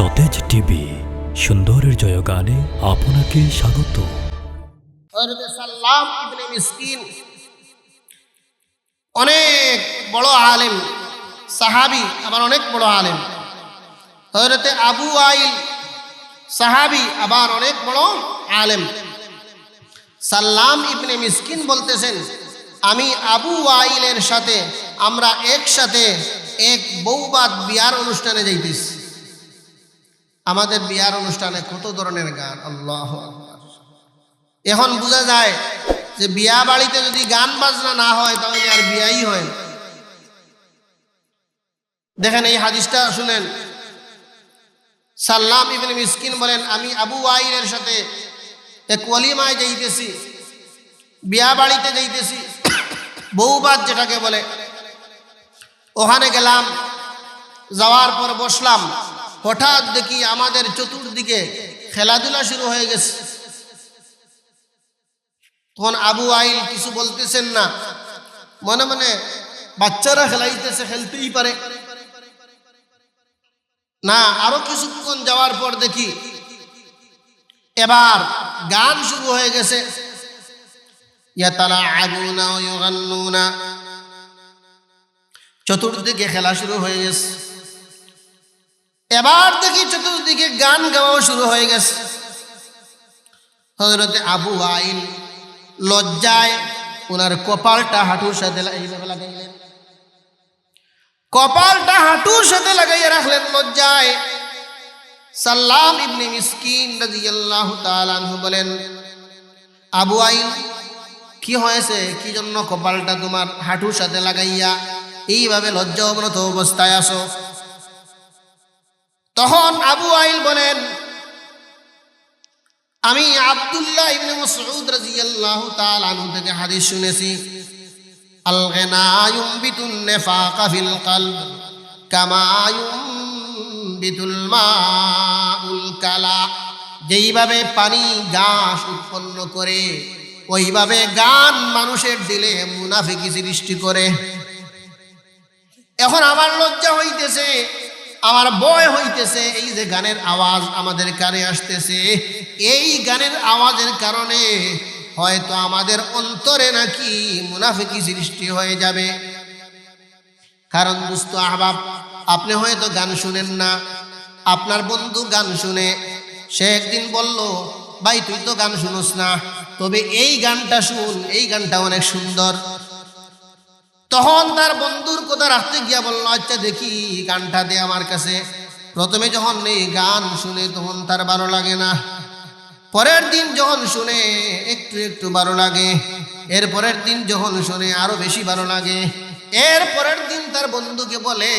সতেজ টিভি, সুন্দরের জয়গানে আপনাকে স্বাগত। সাল্লাম অনেক বড় আলেম, সাহাবি, আবার অনেক বড় আলেম। হযরতে আবু আইল, সাহাবি, আবার অনেক বড় আলেম। সাল্লাম ইবনে মিসকিন বলতেছেন, আমি আবু আইলের সাথে আমরা একসাথে এক বৌবাদ বিয়ার অনুষ্ঠানে যাইতেছি। আমাদের বিয়ার অনুষ্ঠানে কত ধরনের গান? আল্লাহ এখন বোঝা যায় যে বিয়া বাড়িতে যদি গান বাজনা না হয়, তাহলে আর বিয়াই হয় না। দেখেন এই হাদিসটা শুনেন। সাল্লাম ইবনে মিসকিন বলেন, আমি আবু ওয়াইলের সাথে এক ওয়ালিমায় যাইতেছি, বিয়া বাড়িতে যাইতেছি, বউবাদ যেটাকে বলে, ওখানে গেলাম, যাওয়ার পর বসলাম হঠাৎ দেখি আমাদের চতুর্দিকে খেলাধুলা শুরু হয়ে গেছে। তখন আবু আইল কিছু বলতেছেন না। মনে মনে বাচ্চারা খেলাইতেছে, খেলতেই পারে। না, আরও কিছুক্ষণ যাওয়ার পর দেখি এবার গান শুরু হয়ে গেছে। চতুর্দিকে খেলা শুরু হয়ে গেছে। এবার দেখি চতুর্দিকে গান গাওয়াও শুরু হয়ে গেছে। হজরতে আবু আইল লজ্জায় ওনার কপালটা হাঁটুর সাথে লাগাইলেন। কপালটা হাঁটুর সাথে লাগাইয়া রাখলেন লজ্জায়। সাল্লাম ইবনে মিসকিন রাদিয়াল্লাহু তাআলা আনহু বলেন, আবু আইল, কি হয়েছে? কি জন্য কপালটা তোমার হাঁটুর সাথে লাগাইয়া এইভাবে লজ্জা অবনত অবস্থায় আসো তখন আবু আইল বলেন, আমি আব্দুল্লাহ ইবনে মাসউদ রাদিয়াল্লাহু তাআলা আনহু থেকে হাদিস শুনেছি আল গিনা ইউমবিতুন ফিল কলব, কামা ইউমবিতুল মাউল কালা। যেইভাবে পানি, ঘাস উৎপন্ন করে, ওইভাবে গান মানুষের দিলে মুনাফিকি সৃষ্টি করে। এখন আমার লজ্জা হইতেছে আমার বয় হইতেছে, এই যে গানের আওয়াজ আমাদের কানে আসতেছে, এই গানের আওয়াজের কারণে হয়তো আমাদের অন্তরে নাকি মুনাফিকি সৃষ্টি হয়ে যাবে। কারণ দুস্থ আহবাব, আপনি হয়তো গান শুনেন না, আপনার বন্ধু গান শুনে, সে একদিন বলল, ভাই, তুই তো গান শুনোস না, তবে এই গানটা শুন, এই গানটা অনেক সুন্দর। তখন তার বন্ধুর কথা রাখতে গিয়া বলল আচ্ছা দেখি গানটা দে আমার কাছে। প্রথমে যখন এই গান শুনে তখন তার ভালো লাগে না। পরের দিন যখন শুনে একটু একটু ভালো লাগে, এর পরের দিন যখন শুনে আরও বেশি ভালো লাগে, এর পরের দিন তার বন্ধুকে বলে,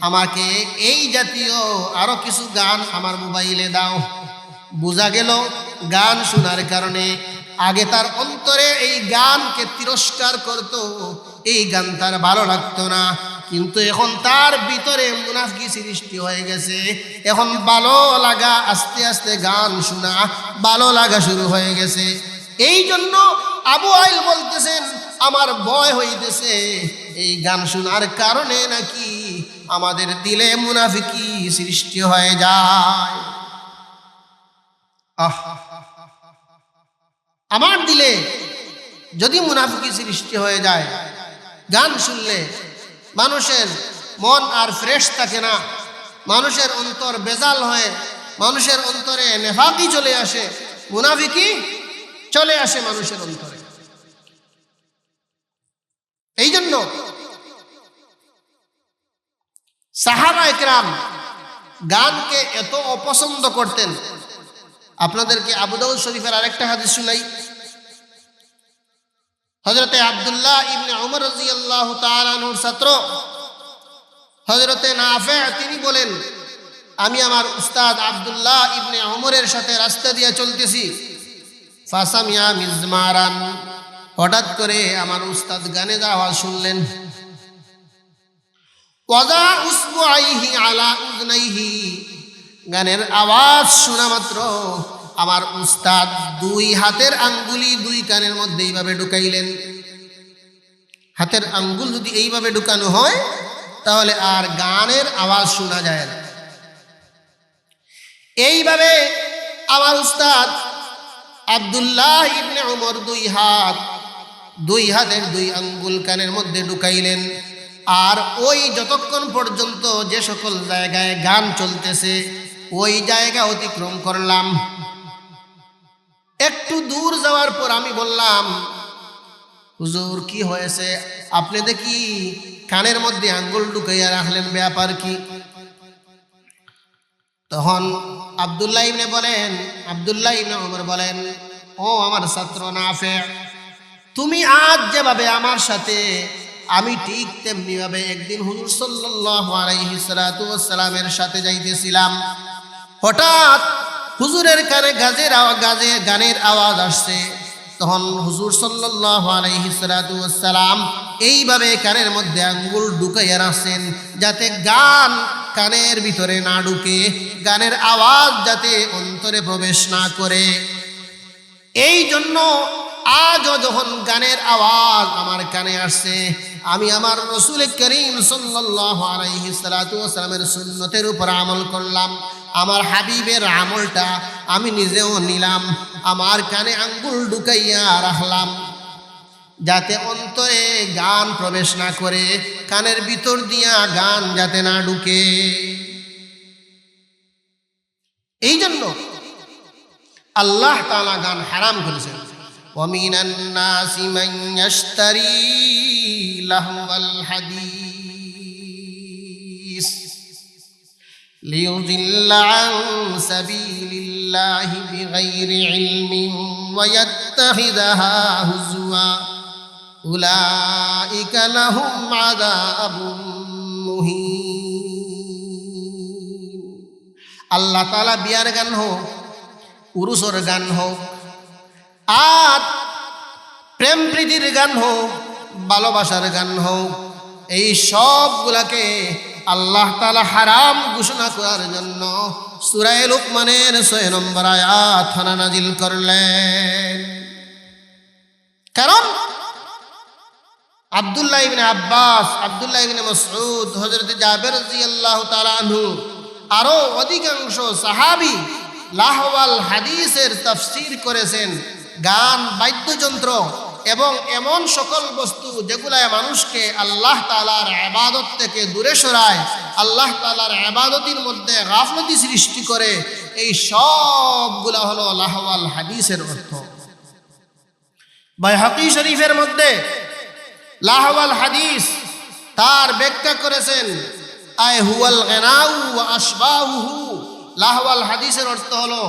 আমাকে এই জাতীয় আরও কিছু গান আমার মোবাইলে দাও। বোঝা গেল গান শোনার কারণে আগে তার অন্তরে এই গানকে তিরস্কার করত এই গান তার ভালো লাগতো না। কিন্তু এখন তার ভিতরে মুনাফকি সৃষ্টি হয়ে গেছে। এখন ভালো লাগা, আস্তে আস্তে গান শোনা ভালো লাগা শুরু হয়ে গেছে। এই জন্য আবু আইল বলতেছেন, আমার ভয় হইতেছে এই গান শোনার কারণে নাকি আমাদের দিলে মুনাফিকি সৃষ্টি হয়ে যায়। আমার দিলে যদি মুনাফিকি সৃষ্টি হয়ে যায় গান শুনলে মানুষের মন আর ফ্রেশ থাকে না। মানুষের অন্তর বেজাল হয়ে। মানুষের অন্তরে নেফাকি চলে আসে। মুনাফিকি চলে আসে মানুষের অন্তরে। এই জন্য সাহাবা একরাম গানকে এত অপছন্দ করতেন। আপনাদেরকে আবুদাউদ শরীফের আরেকটা হাদিস শুনাই। হজরতে আবদুল্লাহ ইবনে উমর রাদিয়াল্লাহু তাআলা আনহুর ছাত্র। হজরতে নাফে তিনি বলেন, আমি আমার উস্তাদ আবদুল্লাহ ইবনে উমরের সাথে রাস্তা দিয়ে চলতেছি। ফাসামিয়া মিজমারান। হঠাৎ করে আমার উস্তাদ গানে আওয়াজ শুনলেন। ওয়াজা উসবুআইহি আলা উযনাইহি গানের আওয়াজ শোনা মাত্র আমার উস্তাদ দুই হাতের আঙ্গুলি দুই কানের মধ্যে এইভাবে ঢুকাইলেন। হাতের আঙ্গুল যদি এইভাবে ঢুকানো হয়, তাহলে আর গানের আওয়াজ শোনা যায় না। এইভাবে আমার উস্তাদ আবদুল্লাহ ইবনে উমর দুই হাত, দুই হাতের দুই আঙ্গুল কানের মধ্যে ঢুকাইলেন। আর ওই যতক্ষণ পর্যন্ত যে সকল জায়গায় গান চলতেছে, ওই জায়গা অতিক্রম করলাম। একটু দূর যাওয়ার পর আমি বললাম, হুজুর, কি হয়েছে? আপনি দেখি কানের মধ্যে আঙ্গুল ঢুকাইয়া রাখলেন, ব্যাপার কি? তখন আবদুল্লাহ ইবনে বলেন, আবদুল্লাহ ইবনে ওমর বলেন, ও আমার ছাত্র নাফে, তুমি আজ যেভাবে আমার সাথে, আমি ঠিক তেমনি ভাবে একদিন হুজুর সাল্লাল্লাহু আলাইহি ওয়াসসালামের সাথে যাইতেছিলাম। হঠাৎ হুজুরের কানে গাজের গাজে গানের আওয়াজ আসছে। তখন হুজুর সাল্লাল্লাহু আলাইহি ওয়াসসালাম এইভাবে কানের মধ্যে আঙ্গুল ঢুকাইয়া রাখছেন যাতে গান কানের ভিতরে না ঢুকে, গানের আওয়াজ যাতে অন্তরে প্রবেশ না করে। এই জন্য আজও যখন গানের আওয়াজ আমার কানে আসছে, আমি আমার রসুল করিম সাল্লাল্লাহু আলাইহি ওয়াসাল্লামের সুন্নতের উপর আমল করলাম। আমার হাবিবের আমলটা আমি নিজেও নিলাম আমার কানে আঙ্গুল ঢুকাইয়া রাখলাম যাতে অন্তরে গান প্রবেশ না করে কানের ভিতর দিয়া গান যাতে না ঢুকে এই জন্য আল্লাহ তাআলা গান হারাম করেছেন ومن الناس من يشتري لهو الحديث ليضل عن سبيل الله بغير علم ويتخذها هزوا أولئك لهم عذاب مهين আল্লাহ তালা বিয়ার গান হোক উরুসর গান হোক আর প্রেম প্রীতির গান হোক ভালোবাসার গান হোক এই সবগুলাকে আল্লাহ তালা হারাম ঘোষণা করার জন্য সুরায় লুকমানের ছয় নম্বর আয়াত থানা নাজিল করলেন। কারণ আব্দুল্লাহ ইবনে আব্বাস, আব্দুল্লাহ ইবনে মসউদ, হযরত জাবের রাদিয়াল্লাহু তাআলা আনহু আরও অধিকাংশ সাহাবী লাহওয়াল হাদিসের তাফসীর করেছেন। গান, বাদ্যযন্ত্র এবং এমন সকল বস্তু যেগুলায় মানুষকে আল্লাহ তালার আবাদত থেকে দূরে সরায়, আল্লাহ তালার আবাদতির মধ্যে গাফলতি সৃষ্টি করে, এই সবগুলা হলো লাহওয়াল হাদিসের অর্থ। বাইহাকি শরীফের মধ্যে লাহওয়াল হাদিস তার ব্যাখ্যা করেছেন, আয় হুয়াল গেনাউ আসবাহু লাহওয়াল হাদিসের অর্থ হলো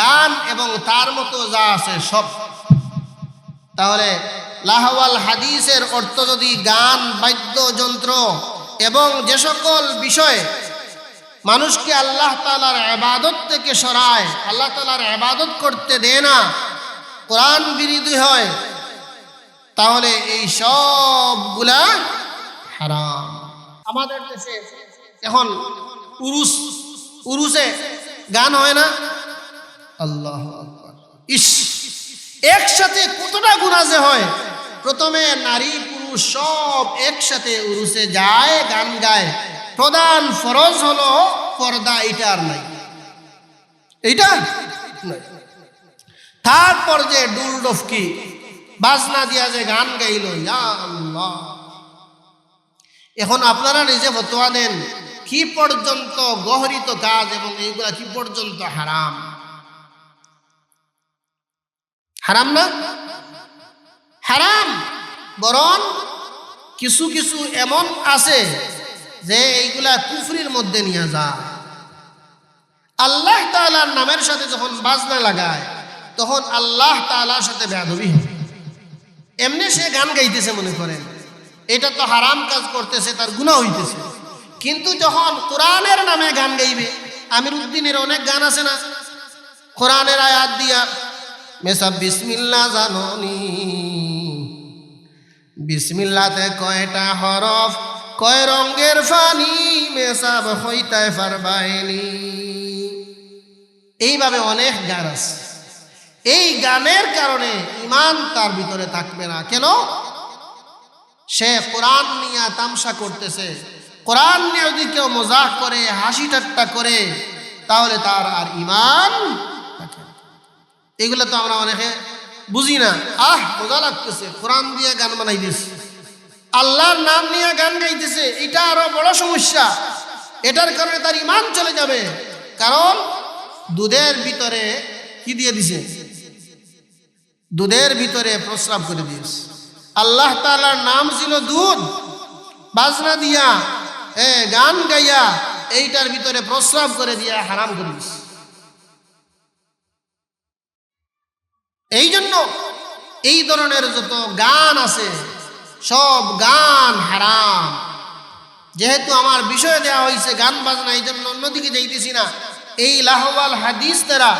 গান এবং তার মতো যা আছে সব। তাহলে লাহওয়াল হাদিসের অর্থ যদি গান বাদ্যযন্ত্র এবং যে সকল বিষয়ে মানুষকে আল্লাহ তালার আবাদত থেকে সরায়, আল্লাহ তালার আবাদত করতে দেয় না, কোরআন বিরোধী হয়, তাহলে এই সবগুলা হারাম। আমাদের দেশে এখন উরুস উরুসে গান হয় না? আল্লাহ। ইস! একসাথে কতটা গুণা যে হয়? প্রথমে নারী পুরুষ সব একসাথে উরুসে যায়, গান গায়। প্রধান ফরজ হলো পর্দা, এটা আর নাই। এইটা তারপর যে ডুল ডফকি বাজনা দিয়া যে গান গাইল এখন আপনারা নিজে ফতোয়া দেন, কি পর্যন্ত গহরিত কাজ এবং এইগুলা কি পর্যন্ত হারাম? হারাম না? হারাম। বরং কিছু কিছু এমন আছে যে এইগুলা কুফরির মধ্যে নিয়ে যায়। আল্লাহ তাআলার নামের সাথে যখন বাজনা লাগায়, তখন আল্লাহ তাআলার সাথে বেয়াদবি এমনি সে গান গাইতেছে মনে করেন। এটা তো হারাম কাজ করতেছে, তার গুণা হইতেছে। কিন্তু যখন কোরআনের নামে গান গাইবে, আমির উদ্দিনের অনেক গান আছে না? কোরআনের আয়াত দিয়া মেসাব বিসমিল্লা জাননি। বিসমিল্লাতে কয়টা হরফ, কয় রঙ্গের ফানি, মেসাব হইতায় পারবাইনি এইভাবে অনেক গান আছে। এই গানের কারণে ইমান তার ভিতরে থাকবে না। কেন? সে কোরআন নিয়ে তামসা করতেছে। কোরআন নিয়ে যদি কেউ মজাক করে, হাসি ঠাট্টা করে, তাহলে তার আর ইমান। এগুলো তো আমরা অনেকে বুঝি না। আহ মজা লাগতেছে, কোরআন দিয়ে গান বানাই দিয়েছে আল্লাহর নাম নিয়ে গান গাইতেছে, এটা আরও বড় সমস্যা। এটার কারণে তার ইমান চলে যাবে। কারণ দুধের ভিতরে কি দিয়ে দিছে? দুধের ভিতরে প্রস্রাব করে দিয়েছে। আল্লাহ তাআলার নাম ছিল দুধ। বাজনা দিয়া, এ, গান গাইয়া এইটার ভিতরে প্রস্রাব করে দিয়া হারাম করে দিয়েছে। এই জন্য এই ধরনের যত গান আছে, সব গান হারাম। যেহেতু আমার বিষয় দেওয়া হয়েছে গান বাজনা এই জন্য অন্যদিকে যাইতেছি না। এই লাহওয়াল হাদিস দ্বারা,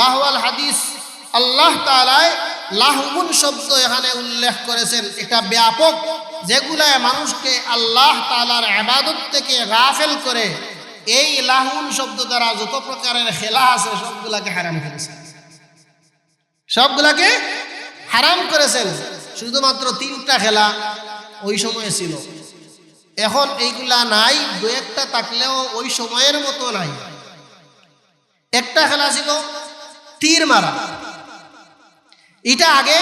লাহওয়াল হাদিস আল্লাহ তালায় লাহমুন শব্দ এখানে উল্লেখ করেছেন। এটা ব্যাপক, যেগুলায় মানুষকে আল্লাহ তালার আবাদত থেকে গাফেল করে, এই লাহুন শব্দ দ্বারা যত প্রকারের খেলা আছে, সবগুলাকে হারাম করেছে। সবগুলাকে হারাম করেছেন। শুধুমাত্র তিনটা খেলা ওই সময়ে ছিল। এখন এইগুলা নাই, দু একটা থাকলেও ওই সময়ের মতো নাই। একটা খেলা ছিল তীর মারা। এটা আগে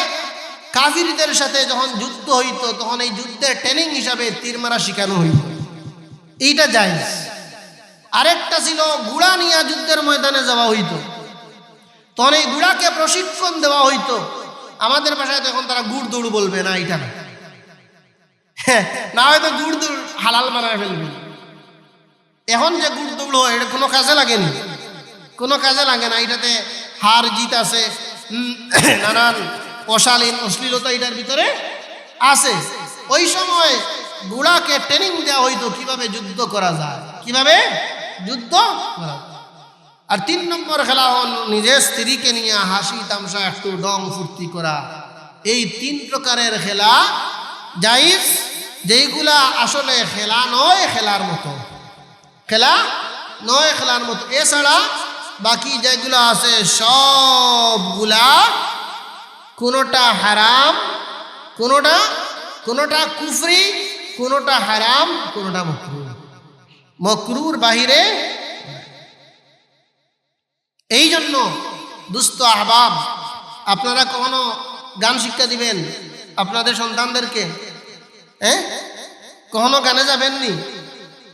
কাফিরদের সাথে যখন যুদ্ধ হইতো, তখন এই যুদ্ধের ট্রেনিং হিসাবে তীর মারা শেখানো হইত। এইটা যায় আরেকটা ছিল গুড়া নিয়ে যুদ্ধের ময়দানে যাওয়া হইতো। তখন এই গুড়াকে প্রশিক্ষণ দেওয়া হইতো। আমাদের ভাষায় তখন তারা গুড় দৌড় বলবে না এটা না। হ্যাঁ, না হয়তো গুড় দৌড় হালাল বানায় ফেলবে। এখন যে গুড় দৌড় হয় এটা কোনো কাজে লাগেনি। কোনো কাজে লাগে না এটাতে হার জিত আছে। নানান অশালীন অশ্লীলতা এটার ভিতরে আছে। ওই সময় গুড়াকে ট্রেনিং দেওয়া হইতো কীভাবে যুদ্ধ করা যায়। কীভাবে? যুদ্ধ করা। আর তিন নম্বর খেলা হল নিজের স্ত্রীকে নিয়ে হাসি তামসা, একটু ডং ফুর্তি করা। এই তিন প্রকারের খেলা জাইজ, যেইগুলা আসলে খেলা নয়, খেলার মতো। খেলা নয়, খেলার মতো। এছাড়া বাকি যেগুলো আছে, সবগুলা কোনোটা হারাম, কোনোটা কোনোটা কুফরি, কোনোটা হারাম, কোনোটা মকরু মকরুর বাহিরে এই জন্য দুস্থ আহবাব, আপনারা কখনো গান শিক্ষা দিবেন আপনাদের সন্তানদেরকে? হ্যাঁ কখনো গানে যাবেননি?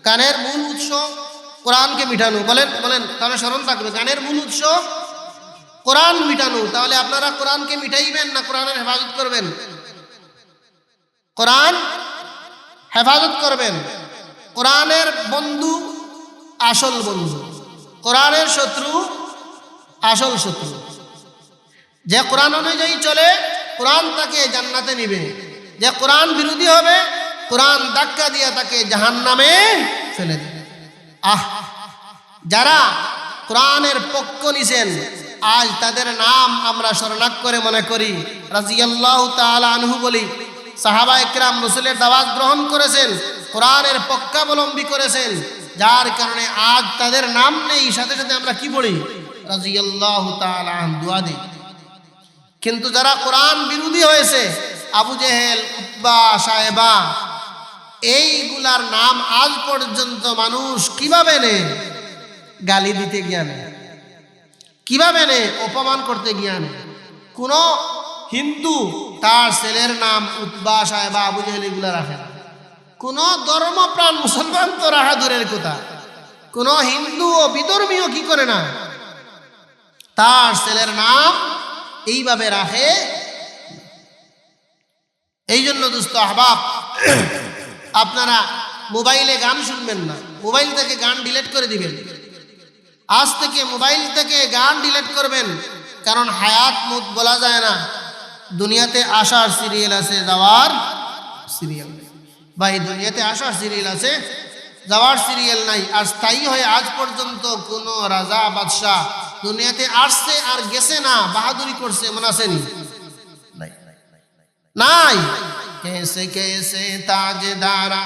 গানের মূল উৎস কোরআনকে মিটানো। বলেন বলেন, তাহলে স্মরণ থাকবে। গানের মূল উৎস কোরআন মিটানো। তাহলে আপনারা কোরআনকে মিটাইবেন না কোরআনের হেফাজত করবেন? কোরআন হেফাজত করবেন। কোরআনের বন্ধু আসল বন্ধু। কোরআনের শত্রু আসল শত্রু। যে কোরআন অনুযায়ী চলে, কোরআন তাকে জান্নাতে নিবে। যে কোরআন বিরোধী হবে, কোরআন ধাক্কা দিয়ে তাকে জাহান নামে ফেলে দেবে। আহ, যারা কোরআনের পক্ষ নিছেন, আজ তাদের নাম আমরা শরণাক করে মনে করি। রাজিয়াল্লাহ তাআলা আনহু বলি, সাহাবা একরাম রসুলের দাওয়াত গ্রহণ করেছেন, কোরআনের পক্ষাবলম্বী করেছেন, যার কারণে আজ তাদের নাম নেই। সাথে সাথে আমরা কি পড়ি কিন্তু যারা কোরআন বিরোধী হয়েছে, আবু জেহেল, উতবা সাহেবা এইগুলার নাম আজ পর্যন্ত মানুষ কীভাবে নে? গালি দিতে জ্ঞান কীভাবে নে? অপমান করতে জ্ঞান কোন হিন্দু তার ছেলের নাম উৎবা সাহেবা আবু জেহেল এগুলা রাখে না। কোন ধর্মপ্রাণ মুসলমান তো রাখা দূরের কথা। কোন হিন্দু ও বিধর্মীয় কি করে না? তার ছেলের নাম এইভাবে রাখে। এই জন্য দুস্থ আহবাব, আপনারা মোবাইলে গান শুনবেন না। মোবাইল থেকে গান ডিলেট করে দিবেন। আজ থেকে মোবাইল থেকে গান ডিলেট করবেন। কারণ হায়াত মুখ বলা যায় না। দুনিয়াতে আসার সিরিয়াল আছে, যাওয়ার সিরিয়াল বা এই দুনিয়াতে আসার সিরিয়াল আছে, যাওয়ার সিরিয়াল নাই। আর স্থায়ী হয়ে আজ পর্যন্ত কোনো রাজা, বাদশাহ দুনিয়াতে আসছে আর গেছে না বাহাদুরি করছে মনে আসেনি নাই নাই कैसे कैसे ताजदारा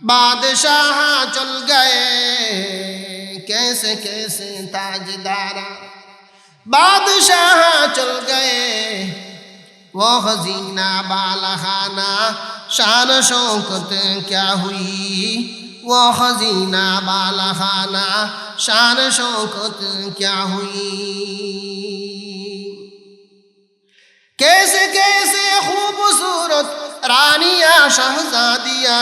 बादशाह चल गए कैसे कैसे ताजदारा बादशाह चल गए वो खजीना बालखाना शान शौकत क्या हुई وہ خزینہ بالخانہ شان شوکت کیا ہوئی کیسے کیسے خوبصورت رانیاں شہزادیاں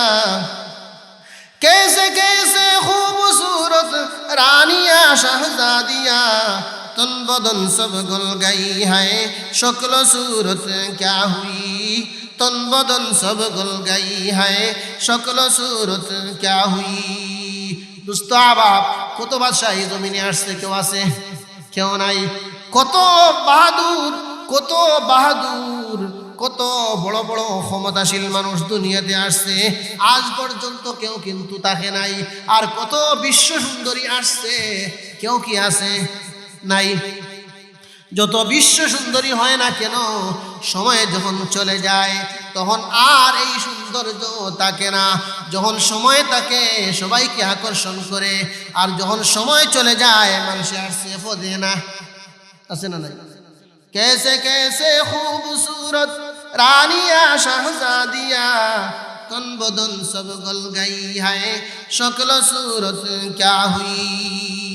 کیسے کیسے خوبصورت رانیاں شہزادیاں तन बदन सब गुल गई है शक्ल सूरत क्या हुई तन बदन सब गुल गई है शक्ल सूरत क्या हुई দুস্ত আবাব কত বাদশাহী জমিনে আসছে কেউ আছে কেউ নাই কত বাহাদুর কত বাহাদুর কত বড় বড় ক্ষমতাশীল মানুষ দুনিয়াতে আসছে আজ পর্যন্ত কেউ কিন্তু তাকে নাই আর কত বিশ্ব সুন্দরী আসছে কেউ কি আছে নাই। যত বিশ্ব সুন্দরী হয় না কেন, সময় যখন চলে যায়, তখন আর এই সৌন্দর্য তাকে না। যখন সময় তাকে সবাইকে আকর্ষণ করে, আর যখন সময় চলে যায়, মানুষ আর সেফও দেয় না। আছে না নাই? কেসে কেসে খুবসুরত রানিয়া শাহজাদিয়া কন বদন সব গল গাই হায়, সকল সুরত ক্যা হুই?